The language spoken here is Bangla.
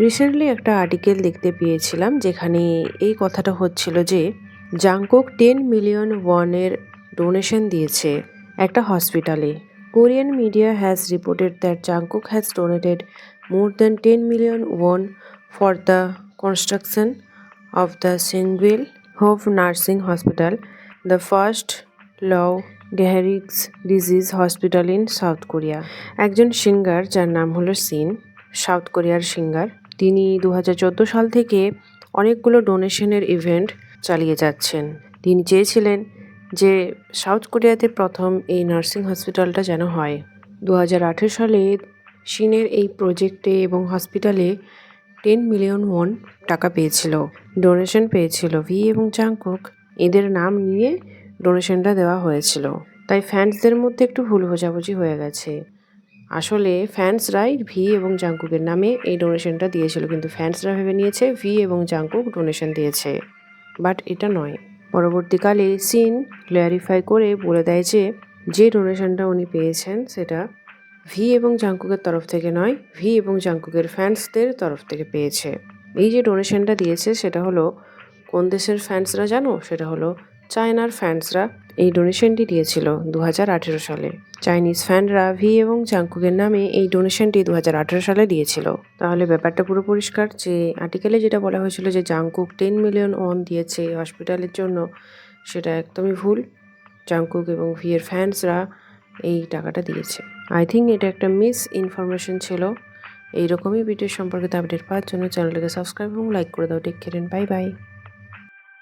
রিসেন্টলি একটা আর্টিকেল দেখতে পেয়েছিলাম যেখানে এই কথাটা হচ্ছিল যে, জাংকুক টেন মিলিয়ন ওয়ানের ডোনেশন দিয়েছে একটা হসপিটালে Korean media has reported that Jungkook has donated more than ten million won for the construction of the Seungil Hope Nursing Hospital the first Lou Gehrig's disease hospital in South Korea একজন সিঙ্গার যার নাম হলো সিন সাউথ কোরিয়ার সিঙ্গার তিনি দু হাজার চোদ্দ সাল থেকে অনেকগুলো ডোনেশনের ইভেন্ট চালিয়ে যাচ্ছেন। তিনি চেয়েছিলেন যে সাউথ কোরিয়াতে প্রথম এই নার্সিং হসপিটালটা যেন হয়। দু হাজার আঠেরো সালে সিনের এই প্রজেক্টে এবং হসপিটালে টেন মিলিয়ন ওয়ান টাকা পেয়েছিল, ডোনেশন পেয়েছিল ভি এবং চাংকুক এদের নাম নিয়ে ডোনেশনটা দেওয়া হয়েছিল। তাই ফ্যান্সদের মধ্যে একটু ভুল বোঝাবুঝি হয়ে গেছে। আসলে ফ্যান্সরাই ভি এবং জাংকুকের নামে এই ডোনেশনটা দিয়েছিল, কিন্তু ফ্যান্সরা ভেবে নিয়েছে ভি এবং জাংকুক ডোনেশন দিয়েছে। বাট এটা নয়। পরবর্তীকালে সিন ক্লিয়ারিফাই করে বলে দেয় যে যে ডোনেশনটা উনি পেয়েছেন সেটা ভি এবং জাংকুকের তরফ থেকে নয়, ভি এবং জাংকুকের ফ্যান্সদের তরফ থেকে পেয়েছে। এই যে ডোনেশনটা দিয়েছে সেটা হলো, কোন দেশের ফ্যান্সরা জানো? সেটা হলো চায়নার ফ্যান্সরা এই ডোনেশনটি দিয়েছিল দু হাজার আঠেরো সালে। চাইনিজ ফ্যানরা ভি এবং জাংকুকের নামে এই ডোনেশনটি দু হাজার আঠেরো সালে দিয়েছিল। তাহলে ব্যাপারটা পুরো পরিষ্কার যে আর্টিকেলে যেটা বলা হয়েছিল যে জাংকুক টেন মিলিয়ন ওয়ান দিয়েছে হসপিটালের জন্য, সেটা একদমই ভুল। জাংকুক এবং ভি এর ফ্যান্সরা এই টাকাটা দিয়েছে। আই থিঙ্ক এটা একটা মিস ইনফরমেশন ছিল। এইরকমই ভিডিও সম্পর্কিত আপডেট পাওয়ার জন্য চ্যানেলটাকে সাবস্ক্রাইব এবং লাইক করে দাও। Take care bye bye.